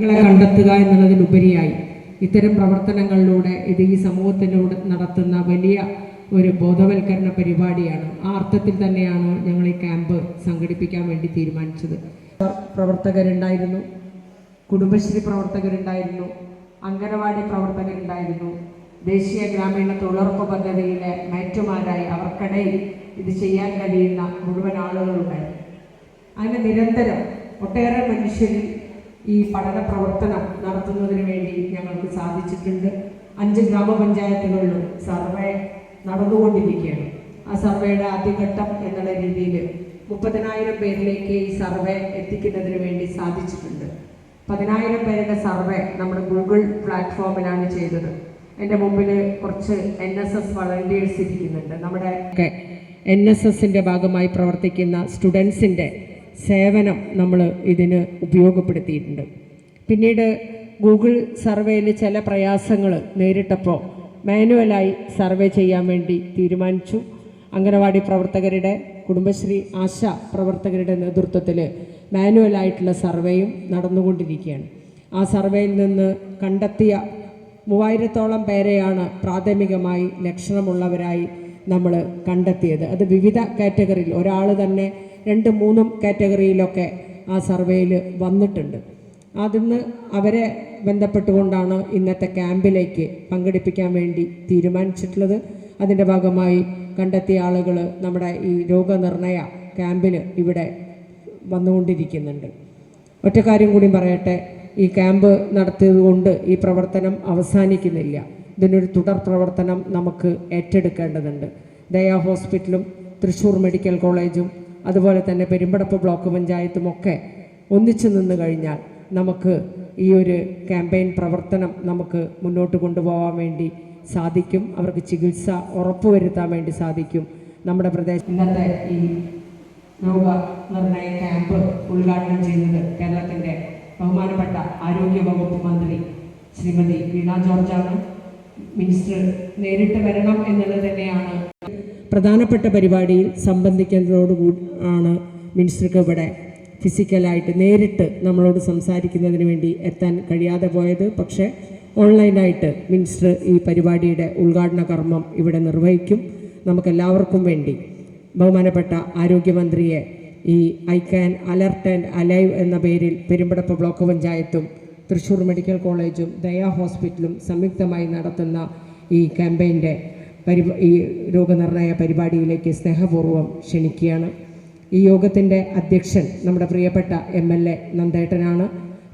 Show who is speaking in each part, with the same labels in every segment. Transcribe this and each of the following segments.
Speaker 1: കളെ കണ്ടെത്തുക എന്നുള്ളതിലുപരിയായി ഇത്തരം പ്രവർത്തനങ്ങളിലൂടെ ഇത് ഈ സമൂഹത്തിലൂടെ നടത്തുന്ന വലിയ ഒരു ബോധവൽക്കരണ പരിപാടിയാണ്. ആ അർത്ഥത്തിൽ തന്നെയാണ് ഞങ്ങൾ ഈ ക്യാമ്പ് സംഘടിപ്പിക്കാൻ വേണ്ടി തീരുമാനിച്ചത്. പ്രവർത്തകരുണ്ടായിരുന്നു കുടുംബശ്രീ പ്രവർത്തകരുണ്ടായിരുന്നു അംഗനവാടി പ്രവർത്തകരുണ്ടായിരുന്നു ദേശീയ ഗ്രാമീണ തൊഴിലുറപ്പ് പദ്ധതിയിലെ മേറ്റുമാരായി അവർക്കിടയിൽ ഇത് ചെയ്യാൻ കഴിയുന്ന മുഴുവൻ ആളുകളുണ്ടായിരുന്നു. അങ്ങനെ നിരന്തരം ഒട്ടേറെ മനുഷ്യരിൽ ഈ പഠന പ്രവർത്തനം നടത്തുന്നതിന് വേണ്ടി ഞങ്ങൾക്ക് സാധിച്ചിട്ടുണ്ട്. അഞ്ച് ഗ്രാമപഞ്ചായത്തുകളിലും സർവേ നടന്നുകൊണ്ടിരിക്കുകയാണ്. ആ സർവേയുടെ ആദ്യഘട്ടം എന്നുള്ള രീതിയിൽ മുപ്പതിനായിരം പേരിലേക്ക് ഈ സർവേ എത്തിക്കുന്നതിന് വേണ്ടി സാധിച്ചിട്ടുണ്ട്. പതിനായിരം പേരുടെ സർവേ നമ്മുടെ ഗൂഗിൾ പ്ലാറ്റ്ഫോമിലാണ് ചെയ്തത്. എന്റെ മുമ്പിൽ കുറച്ച് എൻ എസ് എസ് വളണ്ടിയേഴ്സ് ഇരിക്കുന്നുണ്ട്. നമ്മുടെ എൻ എസ് എസിന്റെ ഭാഗമായി പ്രവർത്തിക്കുന്ന സ്റ്റുഡൻസിന്റെ സേവനം നമ്മൾ ഇതിന് ഉപയോഗപ്പെടുത്തിയിട്ടുണ്ട്. പിന്നീട് ഗൂഗിൾ സർവേയിൽ ചില പ്രയാസങ്ങൾ നേരിട്ടപ്പോൾ മാനുവലായി സർവേ ചെയ്യാൻ വേണ്ടി തീരുമാനിച്ചു. അംഗനവാടി പ്രവർത്തകരുടെ കുടുംബശ്രീ ആശ പ്രവർത്തകരുടെ നേതൃത്വത്തിൽ മാനുവലായിട്ടുള്ള സർവേയും നടന്നുകൊണ്ടിരിക്കുകയാണ്. ആ സർവേയിൽ നിന്ന് കണ്ടെത്തിയ മൂവായിരത്തോളം പേരെയാണ് പ്രാഥമികമായി ലക്ഷണമുള്ളവരായി നമ്മൾ കണ്ടെത്തിയത്. അത് വിവിധ കാറ്റഗറിയിൽ ഒരാൾ തന്നെ രണ്ട് മൂന്നും കാറ്റഗറിയിലൊക്കെ ആ സർവേയിൽ വന്നിട്ടുണ്ട്. അതിന്ന് അവരെ ബന്ധപ്പെട്ടുകൊണ്ടാണ് ഇന്നത്തെ ക്യാമ്പിലേക്ക് പങ്കെടുപ്പിക്കാൻ വേണ്ടി തീരുമാനിച്ചിട്ടുള്ളത്. അതിന്റെ ഭാഗമായി കണ്ടെത്തിയ ആളുകൾ നമ്മുടെ ഈ രോഗനിർണയ ക്യാമ്പിൽ ഇവിടെ വന്നുകൊണ്ടിരിക്കുന്നുണ്ട്. ഒറ്റ കാര്യം കൂടി പറയട്ടെ. ഈ ക്യാമ്പ് നടത്തിയതുകൊണ്ട് ഈ പ്രവർത്തനം അവസാനിക്കുന്നില്ല. ഇതിനൊരു തുടർ പ്രവർത്തനം നമുക്ക് ഏറ്റെടുക്കേണ്ടതുണ്ട്. ദയാ ഹോസ്പിറ്റലും തൃശ്ശൂർ മെഡിക്കൽ കോളേജും അതുപോലെ തന്നെ പെരുമ്പടപ്പ് ബ്ലോക്ക് പഞ്ചായത്തും ഒക്കെ ഒന്നിച്ചു നിന്ന് കഴിഞ്ഞാൽ നമുക്ക് ഈ ഒരു ക്യാമ്പയിൻ പ്രവർത്തനം നമുക്ക് മുന്നോട്ട് കൊണ്ടുപോകാൻ വേണ്ടി സാധിക്കും. അവർക്ക് ചികിത്സ ഉറപ്പുവരുത്താൻ വേണ്ടി സാധിക്കും. നമ്മുടെ പ്രദേശം ഇന്നത്തെ ഈ രോഗ നിർണയ ക്യാമ്പ് ഉദ്ഘാടനം ചെയ്തത് കേരളത്തിന്റെ ബഹുമാനപ്പെട്ട ആരോഗ്യ വകുപ്പ് മന്ത്രി ശ്രീമതി വീണ ജോർജാണ്. മിനിസ്റ്റർ നേരിട്ട് വരണം എന്നുള്ളത് തന്നെയാണ് പ്രധാനപ്പെട്ട പരിപാടിയിൽ സംബന്ധിക്കുന്നതോടുകൂടി ആണ് മിനിസ്റ്റർക്ക് ഇവിടെ ഫിസിക്കലായിട്ട് നേരിട്ട് നമ്മളോട് സംസാരിക്കുന്നതിന് വേണ്ടി എത്താൻ കഴിയാതെ പോയത്. പക്ഷേ ഓൺലൈനായിട്ട് മിനിസ്റ്റർ ഈ പരിപാടിയുടെ ഉദ്ഘാടന കർമ്മം ഇവിടെ നിർവഹിക്കും. നമുക്കെല്ലാവർക്കും വേണ്ടി ബഹുമാനപ്പെട്ട ആരോഗ്യമന്ത്രിയെ ഈ I can alert and alive എന്ന പേരിൽ പെരുമ്പടപ്പ് ബ്ലോക്ക് പഞ്ചായത്തും തൃശ്ശൂർ മെഡിക്കൽ കോളേജും ദയാ ഹോസ്പിറ്റലും സംയുക്തമായി നടത്തുന്ന ഈ ക്യാമ്പയിന്റെ പരിപ ഈ രോഗനിർണയ പരിപാടിയിലേക്ക് സ്നേഹപൂർവം ക്ഷണിക്കുകയാണ്. ഈ യോഗത്തിന്റെ അധ്യക്ഷൻ നമ്മുടെ പ്രിയപ്പെട്ട എം എൽ എ നന്ദേട്ടനാണ്.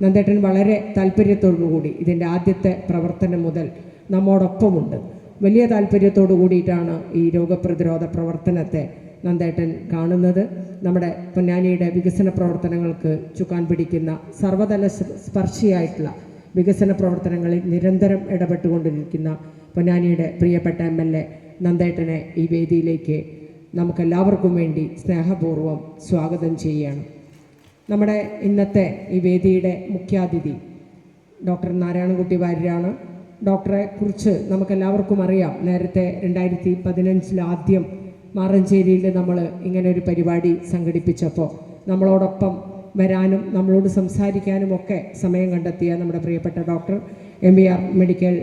Speaker 1: നന്ദേട്ടൻ വളരെ താല്പര്യത്തോടുകൂടി ഇതിന്റെ ആദ്യത്തെ പ്രവർത്തനം മുതൽ നമ്മോടൊപ്പമുണ്ട്. വലിയ താല്പര്യത്തോടു കൂടിയിട്ടാണ് ഈ രോഗപ്രതിരോധ പ്രവർത്തനത്തെ നന്ദേട്ടൻ കാണുന്നത്. നമ്മുടെ പൊന്നാനിയുടെ വികസന പ്രവർത്തനങ്ങൾക്ക് ചുക്കാൻ പിടിക്കുന്ന സർവതല സ്പർശിയായിട്ടുള്ള വികസന പ്രവർത്തനങ്ങളിൽ നിരന്തരം ഇടപെട്ടുകൊണ്ടിരിക്കുന്ന പൊന്നാനിയുടെ പ്രിയപ്പെട്ട എം എൽ എ നന്ദേട്ടനെ ഈ വേദിയിലേക്ക് നമുക്കെല്ലാവർക്കും വേണ്ടി സ്നേഹപൂർവം സ്വാഗതം ചെയ്യുകയാണ്. നമ്മുടെ ഇന്നത്തെ ഈ വേദിയുടെ മുഖ്യാതിഥി ഡോക്ടർ നാരായണൻകുട്ടി വാര്യരാണ്. ഡോക്ടറെ കുറിച്ച് നമുക്കെല്ലാവർക്കും അറിയാം. നേരത്തെ രണ്ടായിരത്തി പതിനഞ്ചിൽ ആദ്യം മാറഞ്ചേരിയിൽ നമ്മൾ ഇങ്ങനെ ഒരു പരിപാടി സംഘടിപ്പിച്ചപ്പോൾ നമ്മളോടൊപ്പം വരാനും നമ്മളോട് സംസാരിക്കാനുമൊക്കെ സമയം കണ്ടെത്തിയ നമ്മുടെ പ്രിയപ്പെട്ട doctor M B R medical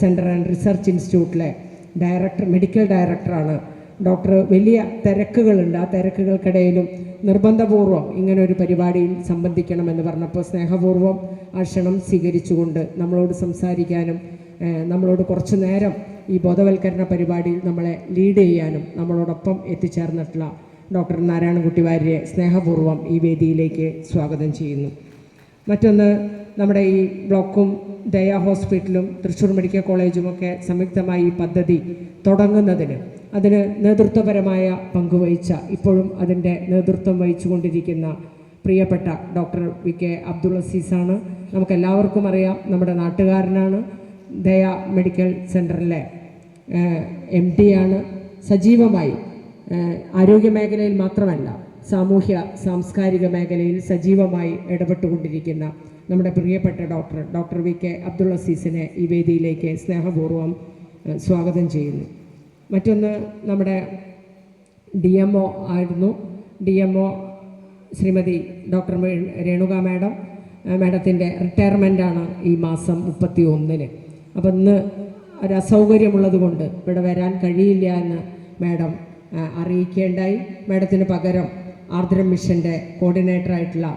Speaker 1: center and research ഇൻസ്റ്റിറ്റ്യൂട്ടിലെ ഡയറക്ടർ മെഡിക്കൽ ഡയറക്ടറാണ് ഡോക്ടർ വലിയ തിരക്കുകളുണ്ട്. ആ തിരക്കുകൾക്കിടയിലും നിർബന്ധപൂർവം ഇങ്ങനെ ഒരു പരിപാടിയിൽ സംബന്ധിക്കണമെന്ന് പറഞ്ഞപ്പോൾ സ്നേഹപൂർവം ആ ക്ഷണം സ്വീകരിച്ചുകൊണ്ട് നമ്മളോട് സംസാരിക്കാനും നമ്മളോട് കുറച്ചു നേരം ഈ ബോധവൽക്കരണ പരിപാടിയിൽ നമ്മളെ ലീഡ് ചെയ്യാനും നമ്മളോടൊപ്പം എത്തിച്ചേർന്നിട്ടുള്ള ഡോക്ടർ നാരായണൻകുട്ടി വാര്യരെ സ്നേഹപൂർവം ഈ വേദിയിലേക്ക് സ്വാഗതം ചെയ്യുന്നു. മറ്റൊന്ന് നമ്മുടെ ഈ ബ്ലോക്കും ദയ ഹോസ്പിറ്റലും തൃശ്ശൂർ മെഡിക്കൽ കോളേജും ഒക്കെ സംയുക്തമായി ഈ പദ്ധതി തുടങ്ങുന്നതിന് അതിന് നേതൃത്വപരമായ പങ്കുവഹിച്ച ഇപ്പോഴും അതിന്റെ നേതൃത്വം വഹിച്ചുകൊണ്ടിരിക്കുന്ന പ്രിയപ്പെട്ട ഡോക്ടർ വി കെ അബ്ദുൾ അസീസാണ് നമുക്കെല്ലാവർക്കും അറിയാം നമ്മുടെ നാട്ടുകാരനാണ്. ദയ മെഡിക്കൽ സെന്ററിലെ എം ആണ്. സജീവമായി ആരോഗ്യ മേഖലയിൽ മാത്രമല്ല സാമൂഹ്യ സാംസ്കാരിക മേഖലയിൽ സജീവമായി ഇടപെട്ടുകൊണ്ടിരിക്കുന്ന നമ്മുടെ പ്രിയപ്പെട്ട doctor doctor V K Abdul അസീസിനെ ഈ വേദിയിലേക്ക് സ്നേഹപൂർവം സ്വാഗതം ചെയ്യുന്നു. മറ്റൊന്ന് നമ്മുടെ ഡി എം ഒ ആയിരുന്നു. D M O Shrimati doctor Renuka madam മാഡത്തിന്റെ റിട്ടയർമെന്റാണ് ഈ മാസം മുപ്പത്തി ഒന്നിന് അപ്പം ഇന്ന് ഒരു അസൗകര്യമുള്ളത് കൊണ്ട് ഇവിടെ വരാൻ കഴിയില്ല എന്ന് മാഡം അറിയിക്കേണ്ടായി. മാഡത്തിന് പകരം ആർദ്രം മിഷന്റെ കോർഡിനേറ്ററായിട്ടുള്ള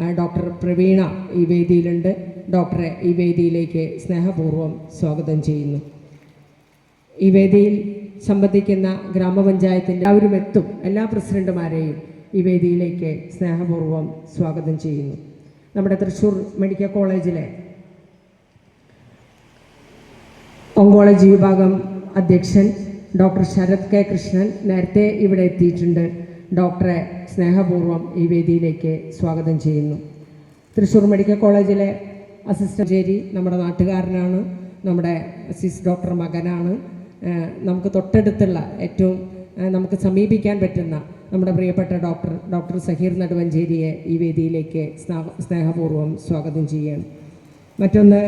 Speaker 1: ഡോക്ടർ പ്രവീണ ഈ വേദിയിലുണ്ട്. ഡോക്ടറെ ഈ വേദിയിലേക്ക് സ്നേഹപൂർവം സ്വാഗതം ചെയ്യുന്നു. ഈ വേദിയിൽ സംബന്ധിക്കുന്ന ഗ്രാമപഞ്ചായത്തിന്റെ അവരും എത്തും എല്ലാ പ്രസിഡന്റുമാരെയും ഈ വേദിയിലേക്ക് സ്നേഹപൂർവം സ്വാഗതം ചെയ്യുന്നു. നമ്മുടെ തൃശ്ശൂർ മെഡിക്കൽ കോളേജിലെ ഓങ്കോളജി വിഭാഗം അധ്യക്ഷൻ ഡോക്ടർ ശരത് കെ കൃഷ്ണൻ നേരത്തെ ഇവിടെ എത്തിയിട്ടുണ്ട്. ഡോക്ടറെ സ്നേഹപൂർവം ഈ വേദിയിലേക്ക് സ്വാഗതം ചെയ്യുന്നു. തൃശ്ശൂർ മെഡിക്കൽ കോളേജിലെ അസിസ്റ്റന്റ് ചേരി നമ്മുടെ നാട്ടുകാരനാണ് നമ്മുടെ സിസ് ഡോക്ടർ മകനാണ്. നമുക്ക് തൊട്ടടുത്തുള്ള ഏറ്റവും നമുക്ക് സമീപിക്കാൻ പറ്റുന്ന നമ്മുടെ പ്രിയപ്പെട്ട ഡോക്ടർ ഡോക്ടർ സഹീർ നടുവഞ്ചേരിയെ ഈ വേദിയിലേക്ക് സ്നാ- സ്നേഹപൂർവം സ്വാഗതം ചെയ്യുകയാണ്. മറ്റൊന്ന്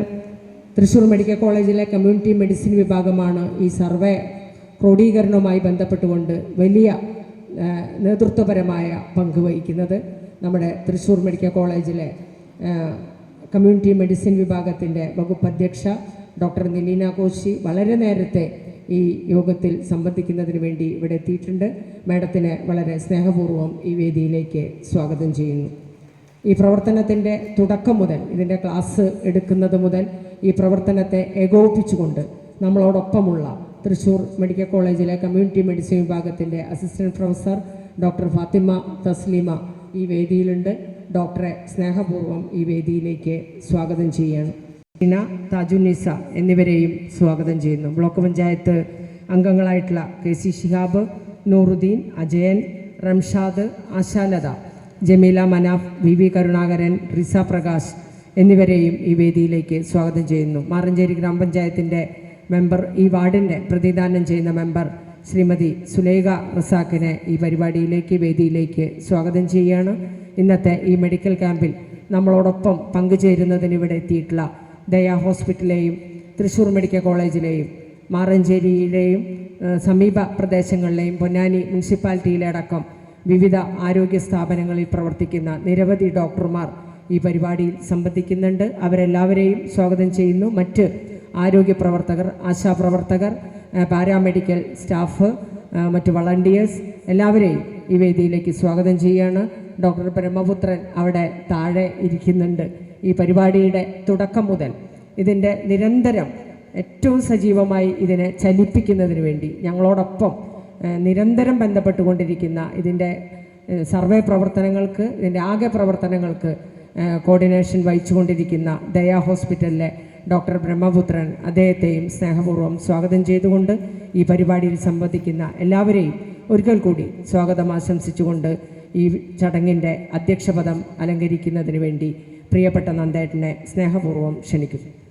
Speaker 1: തൃശ്ശൂർ മെഡിക്കൽ കോളേജിലെ കമ്മ്യൂണിറ്റി മെഡിസിൻ വിഭാഗമാണ് ഈ സർവേ ക്രോഡീകരണവുമായി ബന്ധപ്പെട്ടുകൊണ്ട് വലിയ നേതൃത്വപരമായ പങ്ക് വഹിക്കുന്നത് നമ്മുടെ തൃശ്ശൂർ മെഡിക്കൽ കോളേജിലെ കമ്മ്യൂണിറ്റി മെഡിസിൻ വിഭാഗത്തിന്റെ വകുപ്പ് അധ്യക്ഷ ഡോക്ടർ നിലീന കോശി വളരെ നേരത്തെ ഈ യോഗത്തിൽ സംബന്ധിക്കുന്നതിന് വേണ്ടി ഇവിടെ എത്തിയിട്ടുണ്ട്. മാഡത്തിന് വളരെ സ്നേഹപൂർവം ഈ വേദിയിലേക്ക് സ്വാഗതം ചെയ്യുന്നു. ഈ പ്രവർത്തനത്തിന്റെ തുടക്കം മുതൽ ഇതിന്റെ ക്ലാസ് എടുക്കുന്നത് മുതൽ ഈ പ്രവർത്തനത്തെ ഏകോപിപ്പിച്ചുകൊണ്ട് നമ്മളോടൊപ്പമുള്ള തൃശ്ശൂർ മെഡിക്കൽ കോളേജിലെ കമ്മ്യൂണിറ്റി മെഡിസിൻ വിഭാഗത്തിന്റെ assistant professor doctor Fathima Thasleema ഈ വേദിയിലുണ്ട്. ഡോക്ടറെ സ്നേഹപൂർവം ഈ വേദിയിലേക്ക് സ്വാഗതം ചെയ്യുകയാണ് ഇന താജുനിസ എന്നിവരെയും സ്വാഗതം ചെയ്യുന്നു. Block panchayat അംഗങ്ങളായിട്ടുള്ള K C Shihab Nooruddeen Ajayan Ramshad Ashalatha Jameela Manaf V V Karunakaran Riza Prakash എന്നിവരെയും ഈ വേദിയിലേക്ക് സ്വാഗതം ചെയ്യുന്നു. മാറഞ്ചേരി ഗ്രാമപഞ്ചായത്തിന്റെ മെമ്പർ ഈ വാർഡിന്റെ പ്രതിദാനം ചെയ്യുന്ന മെമ്പർ ശ്രീമതി സുലേഖ റസാക്കിനെ ഈ പരിപാടിയിലേക്ക് വേദിയിലേക്ക് സ്വാഗതം ചെയ്യുകയാണ്. ഇന്നത്തെ ഈ മെഡിക്കൽ ക്യാമ്പിൽ നമ്മളോടൊപ്പം പങ്കുചേരുന്നതിന് ഇവിടെ എത്തിയിട്ടുള്ള ദയാ ഹോസ്പിറ്റലിലെയും തൃശ്ശൂർ മെഡിക്കൽ കോളേജിലെയും മാറഞ്ചേരിയിലെയും സമീപ പ്രദേശങ്ങളിലെയും പൊന്നാനി മുനിസിപ്പാലിറ്റിയിലടക്കം വിവിധ ആരോഗ്യ സ്ഥാപനങ്ങളിൽ പ്രവർത്തിക്കുന്ന നിരവധി ഡോക്ടർമാർ ഈ പരിപാടിയിൽ സംബന്ധിക്കുന്നുണ്ട്. അവരെല്ലാവരെയും സ്വാഗതം ചെയ്യുന്നു. മറ്റ് ആരോഗ്യ പ്രവർത്തകർ ആശാപ്രവർത്തകർ പാരാമെഡിക്കൽ സ്റ്റാഫ് മറ്റ് വളണ്ടിയേഴ്സ് എല്ലാവരെയും ഈ വേദിയിലേക്ക് സ്വാഗതം ചെയ്യുകയാണ്. ഡോക്ടർ ബ്രഹ്മപുത്രൻ അവിടെ താഴെ ഇരിക്കുന്നുണ്ട്. ഈ പരിപാടിയുടെ തുടക്കം മുതൽ ഇതിന്റെ നിരന്തരം ഏറ്റവും സജീവമായി ഇതിനെ ചലിപ്പിക്കുന്നതിന് വേണ്ടി ഞങ്ങളോടൊപ്പം നിരന്തരം ബന്ധപ്പെട്ടുകൊണ്ടിരിക്കുന്ന ഇതിന്റെ സർവേ പ്രവർത്തനങ്ങൾക്ക് ഇതിന്റെ ആകെ പ്രവർത്തനങ്ങൾക്ക് കോർഡിനേഷൻ വഹിച്ചുകൊണ്ടിരിക്കുന്ന ദയാ ഹോസ്പിറ്റലിലെ ഡോക്ടർ ബ്രഹ്മപുത്രൻ അദ്ദേഹത്തെയും സ്നേഹപൂർവം സ്വാഗതം ചെയ്തുകൊണ്ട് ഈ പരിപാടിയിൽ സംബന്ധിക്കുന്ന എല്ലാവരെയും ഒരിക്കൽ കൂടി സ്വാഗതം ആശംസിച്ചുകൊണ്ട് ഈ ചടങ്ങിന്റെ അധ്യക്ഷപദം അലങ്കരിക്കുന്നതിന് വേണ്ടി പ്രിയപ്പെട്ട നന്ദേട്ടനെ സ്നേഹപൂർവം ക്ഷണിക്കുന്നു.